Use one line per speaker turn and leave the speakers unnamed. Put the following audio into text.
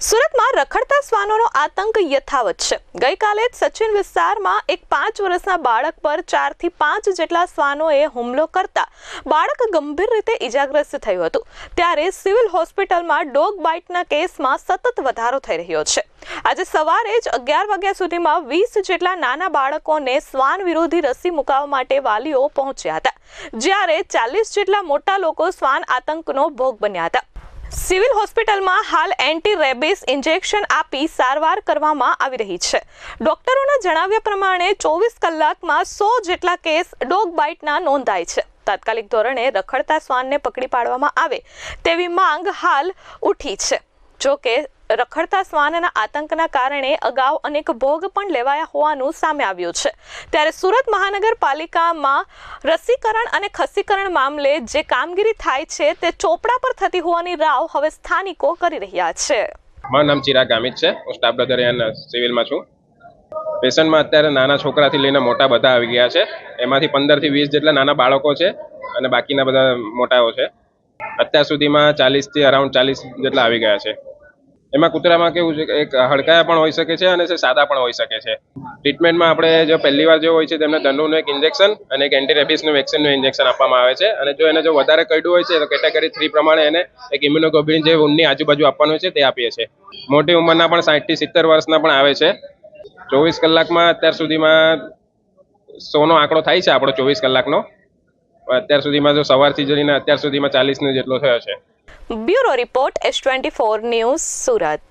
સુરતમાં રખડતા શ્વાનોનો આતંક યથાવત છે. ગઈકાલે જ સચિન વિસ્તારમાં એક પાંચ વર્ષના બાળક પર ચારથી પાંચ જેટલા શ્વાનોએ હુમલો કરતા બાળક ગંભીર રીતે ઈજાગ્રસ્ત થયું હતું. ત્યારે સિવિલ હોસ્પિટલમાં ડોગ બાઇટના કેસમાં સતત વધારો થઈ રહ્યો છે. આજે સવારે જ અગિયાર વાગ્યા સુધીમાં વીસ જેટલા નાના બાળકોને શ્વાન વિરોધી રસી મુકાવવા માટે વાલીઓ પહોંચ્યા હતા. જ્યારે ચાલીસ જેટલા મોટા લોકો શ્વાન આતંકનો ભોગ બન્યા હતા. સિવિલ હોસ્પિટલમાં હાલ એન્ટી રેબિસ ઇન્જેક્શન આપી સારવાર કરવામાં આવી રહી છે. ડોક્ટરોના જણાવ્યા પ્રમાણે ચોવીસ કલાકમાં સો જેટલા કેસ ડોગ બાઇટના નોંધાય છે. તાત્કાલિક ધોરણે રખડતા શ્વાનને પકડી પાડવામાં આવે તેવી માંગ હાલ ઉઠી છે. જો કે રખડતા શ્વાનના આતંકના કારણે અગાઉ અનેક ભોગ પણ લેવાયા હોવાનું સામે આવ્યું છે. ત્યારે સુરત મહાનગરપાલિકામાં રસીકરણ અને ખસીકરણ મામલે જે કામગીરી થાય છે તે ચોપડા પર થતી હોવાની રાવ હવે સ્થાનિકો કરી રહ્યા છે.
મારું નામ ચિરાગ ગામિત છે. હું સ્ટાફ દરમિયાન સિવિલમાં છું. પેશન્ટમાં અત્યારે નાના છોકરાથી લઈને મોટા બધા આવી ગયા છે. એમાંથી પંદરથી વીસ જેટલા નાના બાળકો છે અને બાકીના બધા મોટાઓ છે. અત્યાર સુધીમાં ચાલીસથી અરાઉન્ડ ચાલીસ જેટલા આવી ગયા છે. એમાં કૂતરામાં કેવું છે કે એક હડકાયા પણ હોઈ શકે છે અને સાદા પણ હોઈ શકે છે. ટ્રીટમેન્ટમાં આપણે જો પહેલી વાર જે હોય છે તેમને ધનુનું એક ઇન્જેક્શન અને એક એન્ટી વેક્સિનનું ઇન્જેક્શન આપવામાં આવે છે અને જો એને જો વધારે કરડ્યું હોય છે તો કેટેગરી થ્રી પ્રમાણે એને એક ઇમ્યુનોગ્લોબ્યુલિન જે ઊનની આજુબાજુ આપવાનું છે તે આપીએ છીએ. મોટી ઉંમરના પણ સાઠથી સિત્તેર વર્ષના પણ આવે છે. ચોવીસ કલાકમાં અત્યાર સુધીમાં સોનો આંકડો થાય છે આપણો ચોવીસ કલાકનો. અત્યાર સુધીમાં જો સવારથી જઈને અત્યાર સુધીમાં ચાલીસનો જેટલો થયો છે.
Bureau report S twenty four news Surat.